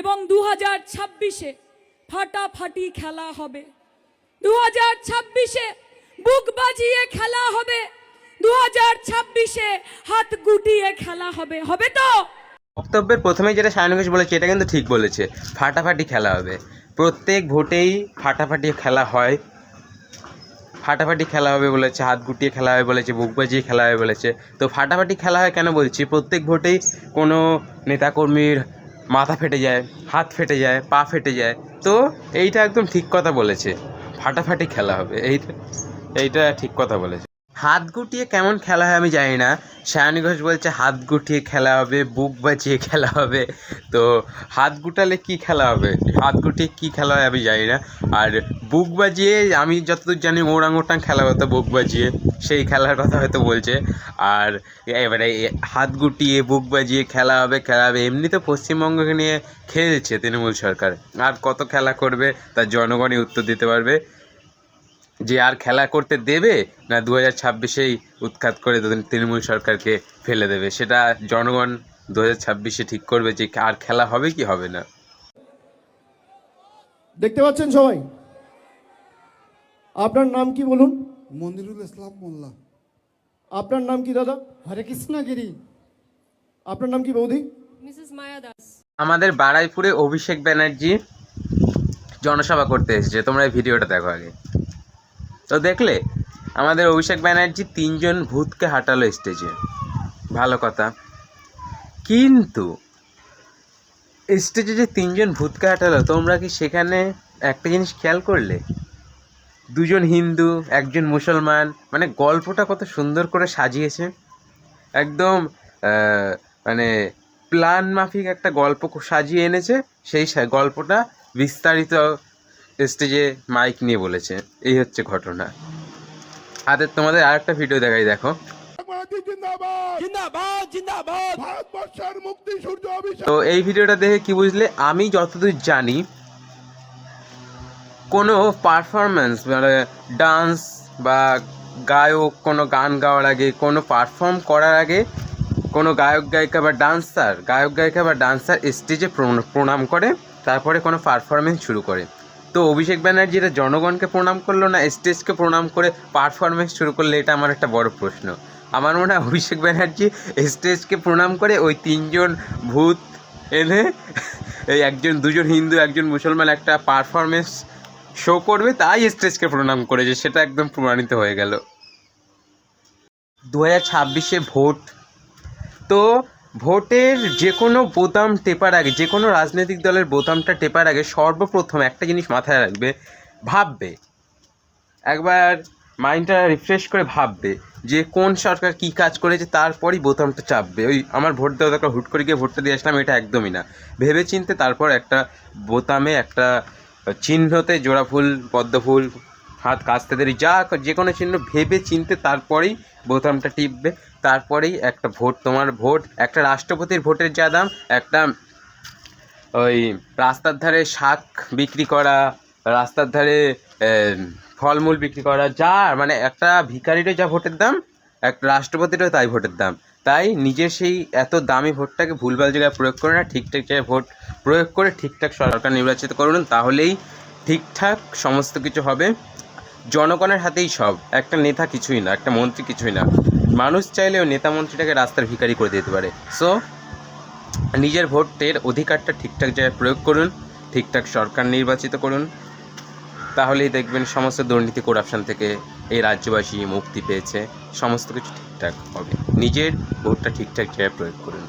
এবং দু হাজার ছাব্বিশে ফাটাফাটি খেলা হবে। দু হাজার ছাব্বিশে বুক বাজিয়ে খেলা হবে। দু হাজার ছাব্বিশে হাত গুটিয়ে খেলা হবে। হবে তো? বক্তব্যের প্রথমে যেটা সায়ন ঘোষ বলেছে, এটা কিন্তু ঠিক বলেছে। ফাটাফাটি খেলা হবে। প্রত্যেক ভোটেই ফাটাফাটি খেলা হয়। ফাটাফাটি খেলা হবে বলেছে, হাত গুটিয়ে খেলা হবে বলেছে, বুক বাজিয়ে খেলা হবে বলেছে। তো ফাটাফাটি খেলা হয় কেন বলছি? প্রত্যেক ভোটেই কোনো নেতাকর্মীর মাথা ফেটে যায়, হাত ফেটে যায়, পা ফেটে যায়। তো এইটা একদম ঠিক কথা বলেছে। ফাটাফাটি খেলা হবে। এইটা এইটা ঠিক কথা বলেছে। হাত গুটিয়ে কেমন খেলা হয় আমি জানি না। সায়নী ঘোষ বলছে, হাত গুটিয়ে খেলা হবে, বুক বাজিয়ে খেলা হবে। তো হাত গুটালে কি খেলা হবে? হাত গুটিয়ে কি খেলা হয় আমি জানি না। আর বুক বাজিয়ে, আমি যতদূর জানি ওরাং ওটাং খেলা হতো বুক বাজিয়ে। সেই খেলার কথা হয়তো বলছে। আর এবারে হাত গুটিয়ে বুক বাজিয়ে খেলা হবে খেলা হবে। এমনি তো পশ্চিমবঙ্গকে নিয়ে খেলছে তৃণমূল সরকার। আর কত খেলা করবে, তার জনগণই উত্তর দিতে পারবে। যে আর খেলা করতে দেবে না দু হাজার ছাব্বিশেই উৎখাত করে তৃণ- তৃণমূল সরকারকে ফেলে দেবে? সেটা জনগণ দু হাজার ছাব্বিশে ঠিক করবে যে আর খেলা হবে কি হবে না? দেখতে পাচ্ছেন সবাই? আপনার নাম কি বলুন? মনিরুল ইসলাম মোল্লা। আপনার নাম কি দাদা? হরে কৃষ্ণ গিরি আপনার নাম কি বৌদি? মিসেস মায়া দাস। আমাদের বারাইপুরে অভিষেক ব্যানার্জি জনসভা করতে এসেছে। তোমরা এই ভিডিওটা দেখো আগে। তো দেখলে, আমাদের অভিষেক ব্যানার্জি তিনজন ভূতকে হাঁটালো স্টেজে ভালো কথা। কিন্তু স্টেজে যে তিনজন ভূতকে হাঁটালো, তোমরা কি সেখানে একটা জিনিস খেয়াল করলে? দুজন হিন্দু, একজন মুসলমান মানে গল্পটা কত সুন্দর করে সাজিয়েছে। একদম মানে প্ল্যান মাফিক একটা গল্প সাজিয়ে এনেছে, সেই গল্পটা বিস্তারিত স্টেজে মাইক নিয়ে বলেছে এই হচ্ছে ঘটনা। আর তোমাদের আরেকটা ভিডিও দেখাই দেখো। বাংলাদেশ জিন্দাবাদ! জিন্দাবাদ জিন্দাবাদ! ভারতবর্ষের মুক্তি সূর্য অভিষেক! তো এই ভিডিওটা দেখে কি বুঝলে? আমি যতদূর জানি কোনো পারফরমেন্স মানে ডান্স বা গায়ক কোনো গান গাওয়ার আগে কোনো পারফর্ম করার আগে কোনো গায়ক গায়িকা বা ডান্সার গায়ক গায়িকা বা ডান্সার স্টেজে প্রণাম করে তারপরে কোনো পারফরমেন্স শুরু করে। তো অভিষেক ব্যানার্জি এটা জনগণকে প্রণাম করল না, স্টেজকে প্রণাম করে পারফরমেন্স শুরু করলে, এটা আমার একটা বড় প্রশ্ন। আমার মনে হয় অভিষেক ব্যানার্জি স্টেজকে প্রণাম করে ওই তিনজন ভূত এনে, এই একজন, দুজন হিন্দু, একজন মুসলমান একটা পারফরমেন্স শো করবে, তাই স্টেজকে প্রণাম করেছে, সেটা একদম প্রমাণিত হয়ে গেল। দু হাজার ছাব্বিশে ভোট। তো ভোটের যে কোনো বোতাম টেপার আগে যে কোনো রাজনৈতিক দলের বোতামটা টেপার আগে সর্বপ্রথম একটা জিনিস মাথায় রাখবে, ভাববে। একবার মাইন্ডটা রিফ্রেশ করে ভাববে যে কোন সরকার কী কাজ করেছে, তারপরই বোতামটা চাপবে। ওই আমার ভোট দেওয়া দরকার, হুট করে গিয়ে ভোটটা দিয়ে আসলাম, এটা একদমই না। ভেবে চিনতে তারপর একটা বোতামে, একটা চিহ্নতে জোড়া ফুল, পদ্ম ফুল হাত কাস্তে দেরি। যা যে কোনো চিহ্ন ভেবে চিনতে তারপরেই বোতামটা টিপবে। তারপরেই একটা ভোট, তোমার ভোট, একটা রাষ্ট্রপতির ভোটের যা দাম, একটা ওই রাস্তার ধারে শাক বিক্রি করা, রাস্তার ধারে ফলমূল বিক্রি করা, যা মানে একটা ভিখারিরও যা ভোটের দাম, একটা রাষ্ট্রপতিরও তাই ভোটের দাম। তাই নিজের সেই এত দামি ভোটটাকে ভুলভাল জায়গায় প্রয়োগ করে না, ঠিকঠাক জায়গায় ভোট প্রয়োগ করে ঠিকঠাক সরকার নির্বাচিত করুন, তাহলেই ঠিকঠাক সমস্ত কিছু হবে। জনগণের হাতেই সব। একটা নেতা কিছুই না, একটা মন্ত্রী কিছুই না। মানুষ চাইলেও নেতা মন্ত্রীটাকে রাস্তার ভিখারি করে দিতে পারে। সো নিজের ভোটের অধিকারটা ঠিকঠাক জায়গায় প্রয়োগ করুন, ঠিকঠাক সরকার নির্বাচিত করুন। তাহলেই দেখবেন সমস্ত দুর্নীতি করাপশন থেকে এই রাজ্যবাসী মুক্তি পেয়েছে। সমস্ত কিছু ঠিকঠাক হবে। নিজের ভোটটা ঠিকঠাক জায়গায় প্রয়োগ করুন।